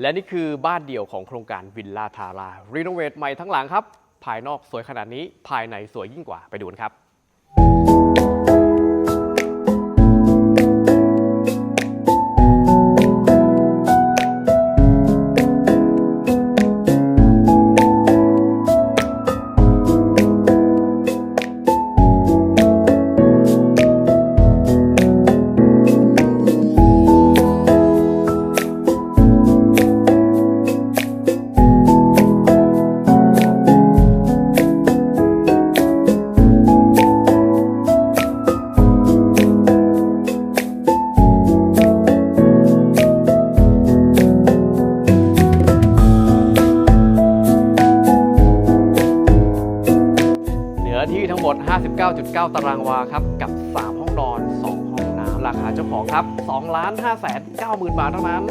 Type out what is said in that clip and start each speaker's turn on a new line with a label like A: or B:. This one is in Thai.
A: และนี่คือบ้านเดี่ยวของโครงการวิลล่าทารารีโนเวทใหม่ทั้งหลังครับ ภายนอกสวยขนาดนี้ภายในสวยยิ่งกว่าไปดูนครับ อที่ทั้งหมด 59.9 ตารางวาครับ กับ 3 ห้องนอน 2 ห้องน้ำราคาเจ้าของครับ2ล้าน5แสน9หมื่นบาทเท่านั้น